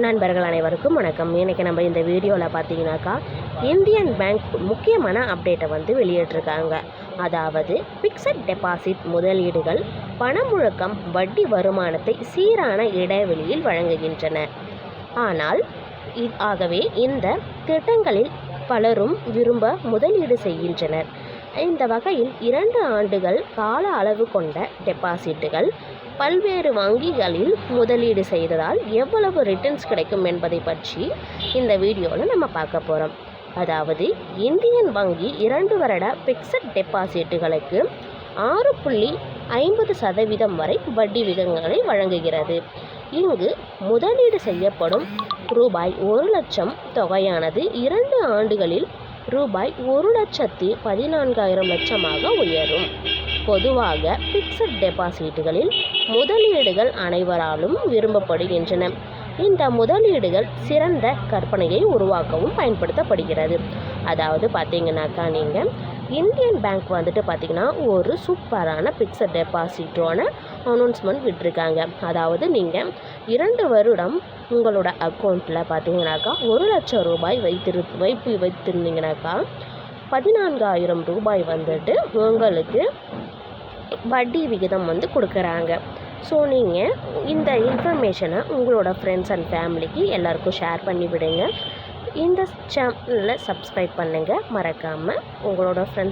நண்பர்கள் அனைவருக்கும் வணக்கம். இன்றைக்கி நம்ம இந்த வீடியோவில் பார்த்தீங்கன்னாக்கா இந்தியன் பேங்க் முக்கியமான அப்டேட்டை வந்து வெளியிட்டிருக்காங்க. அதாவது பிக்சட் டெபாசிட் முதலீடுகள் பணமுழக்கம் வட்டி வருமானத்தை சீரான இடைவெளியில் வழங்குகின்றன. ஆனால் ஆகவே இந்த திட்டங்களில் பலரும் விரும்ப முதலீடு செய்கின்றனர். இந்த வகையில் இரண்டு ஆண்டுகள் கால அளவு கொண்ட டெபாசிட்டுகள் பல்வேறு வங்கிகளில் முதலீடு செய்ததால் எவ்வளவு ரிட்டர்ன்ஸ் கிடைக்கும் என்பதை பற்றி இந்த வீடியோவில் நம்ம பார்க்க போகிறோம் அதாவது இந்தியன் வங்கி இரண்டு வருட பிக்சட் டெபாசிட்டுகளுக்கு ஆறு புள்ளி ஐம்பது சதவீதம் வரை வட்டி விகிதங்களை வழங்குகிறது. இங்கு முதலீடு செய்யப்படும் ரூபாய் ஒரு லட்சம் தொகையானது இரண்டு ஆண்டுகளில் ரூபாய் ஒரு லட்சத்தி பதினான்காயிரம் லட்சமாக உயரும். பொதுவாக பிக்சட் டெபாசிட்டுகளில் முதலீடுகள் அனைவராலும் விரும்பப்படுகின்றன. இந்த முதலீடுகள் சிறந்த கற்பனையை உருவாக்கவும் பயன்படுத்தப்படுகிறது. அதாவது பார்த்தீங்கன்னாக்கா நீங்கள் இந்தியன் பேங்க் வந்துட்டு பார்த்தீங்கன்னா ஒரு சூப்பரான ஃபிக்ஸட் டெபாசிட்டோன அனௌன்ஸ்மெண்ட் விட்டுருக்காங்க. அதாவது நீங்கள் இரண்டு வருடம் உங்களோட அக்கௌண்ட்டில் பார்த்தீங்கன்னாக்கா ஒரு லட்சம் ரூபாய் வைத்திரு வைப்பு வைத்திருந்தீங்கன்னாக்கா பதினான்காயிரம் ரூபாய் வந்துட்டு உங்களுக்கு வட்டி விகிதம் வந்து கொடுக்குறாங்க. ஸோ நீங்கள் இந்த இன்ஃபர்மேஷனை உங்களோட ஃப்ரெண்ட்ஸ் அண்ட் ஃபேமிலிக்கு எல்லாருக்கும் ஷேர் பண்ணி விடுங்க இந்த சேனலில் சப்ஸ்கிரைப் பண்ணுங்கள் மறக்காமல் உங்களோட ஃப்ரெண்ட்ஸ்